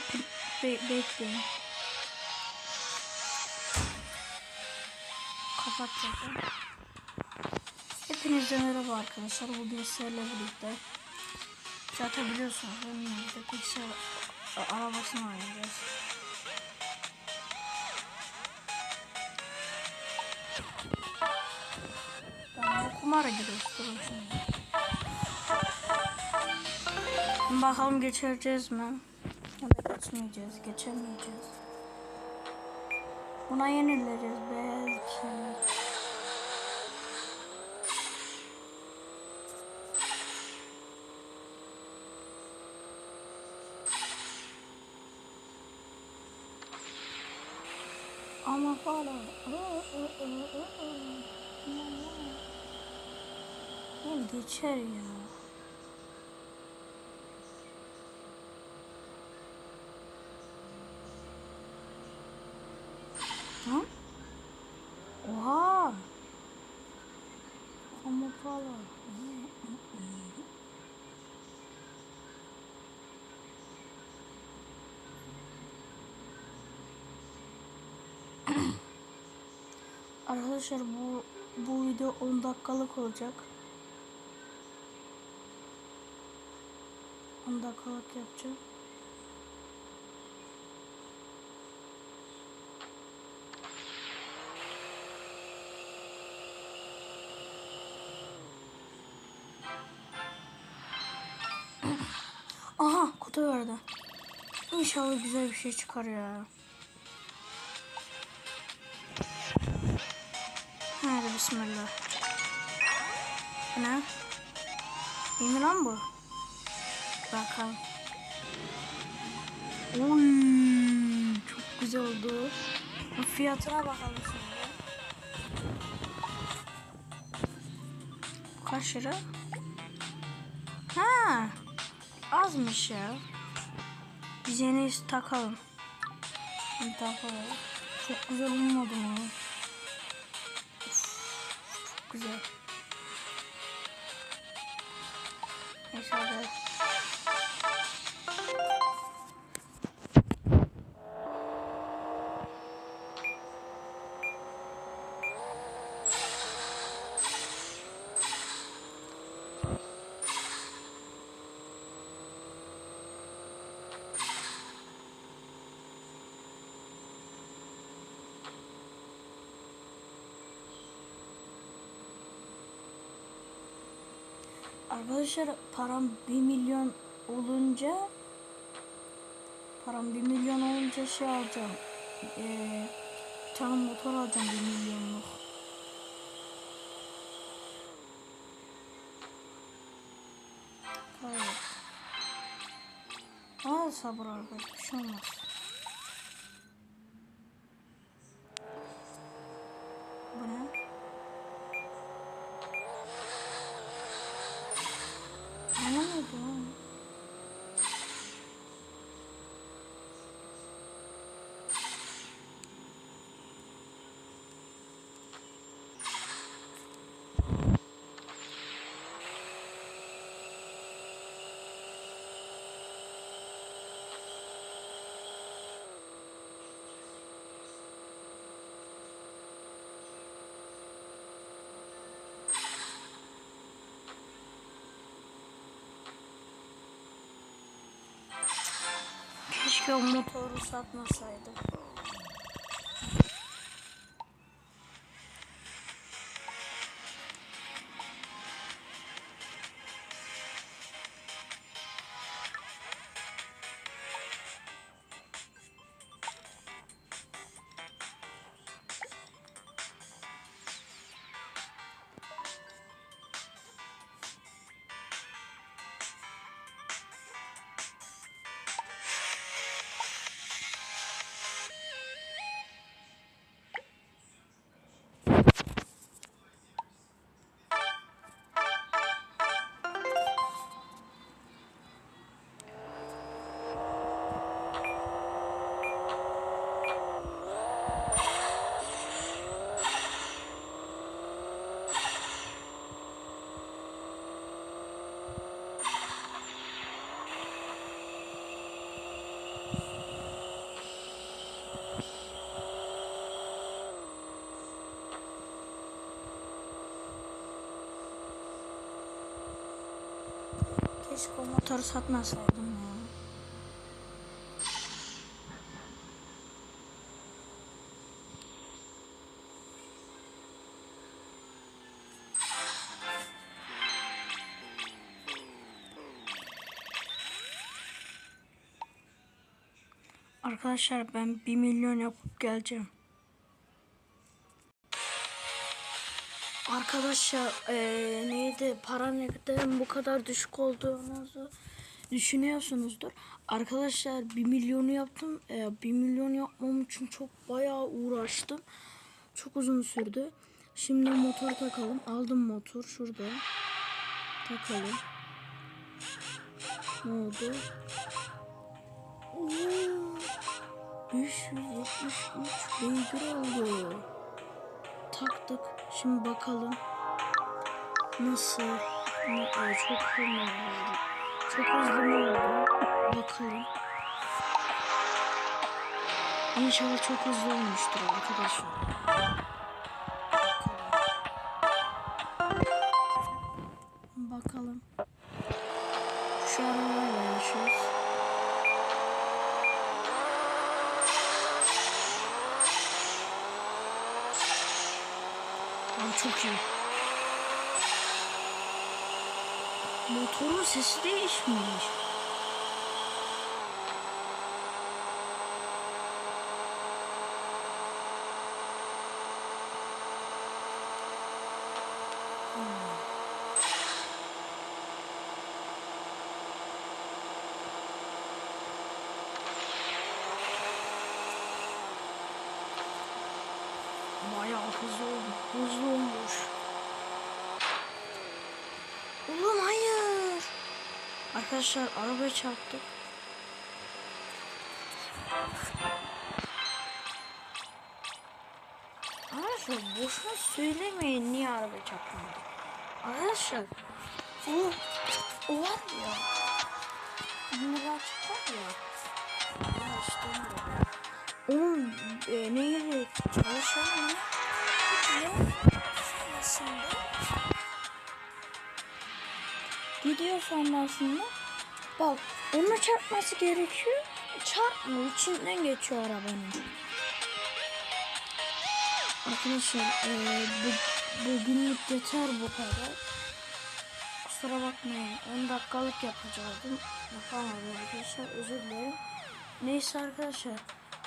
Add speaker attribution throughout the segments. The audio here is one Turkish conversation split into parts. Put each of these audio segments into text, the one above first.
Speaker 1: Be bekleyin. Kapat zaten. Hepinize merhaba arkadaşlar. Bugün sizlerle birlikte zaten biliyorsunuz önümüzde Pixar a- arabasını oynayacağız. Kumara giriyoruz. Bakalım geçireceğiz mi? Geçmeyeceğiz, geçemeyeceğiz. Buna yenileriz belki. Ama. Ya geçer ya. Ha? Oha. Ama falan. Arkadaşlar bu bu video 10 dakikalık olacak. 10 dakikalık yapacağım. Aha kutu verdi. İnşallah güzel bir şey çıkar ya. Hadi bismillah. Ne? İyi mi lan bu? Bakalım. Oy, çok güzel oldu. Bu Fiyatına bakalım şimdi. Kaç lira? Ha, azmış ya. Biz en iyisi takalım. Takalım. Çok güzel olmadı mı? Çok güzel. Neyse hadi. Arkadaşlar param 1 milyon olunca param 1 milyon olunca şey alacağım. Ee, tane motor alacağım 1 milyonluk. Hayır. Da sabır arkadaş bir şey olmaz. 我不 Keşke o motoru satmasaydım. Motoru satmasaydım ya. Arkadaşlar ben 1 milyon yapıp geleceğim. Arkadaşlar eee, neydi para neden bu kadar düşük olduğunuzu düşünüyorsunuzdur. Arkadaşlar 1 milyonu yaptım. Eee 1 milyon yapmam için çok bayağı uğraştım. Çok uzun sürdü. Şimdi motor takalım. Aldım motor şurada. Takalım. Ne oldu? Oo, 573 beygir oldu. Taktık. Şimdi bakalım. Nasıl? Ay, çok hızlı? Çok hızlı mı oldu? Bakalım. İnşallah çok hızlı olmuştur arkadaşlar. Motorun sesi değişmiş. Bayağı hızlı. Hızlı olmuş. Oğlum hayır. Arkadaşlar arabaya çarptık. Arkadaşlar boşuna söylemeyin niye araba çarptım. Arkadaşlar o, o var ya. Bunlar çıkar ya. Ya işte. Onun e, neydi? Çalışan? Ne? Aslında. Gidiyor sonrasında. Bak ona çarpması gerekiyor. Çarpmıyor. içinden geçiyor arabanın. Arkadaşlar e, bu, bugünlük yeter bu kadar. Kusura bakmayın. 10 dakikalık yapacaktım. Yapamadım arkadaşlar. Özür dilerim. Neyse arkadaşlar.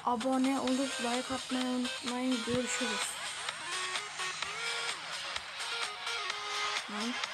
Speaker 1: Abone olup like atmayı unutmayın. Görüşürüz. Lan.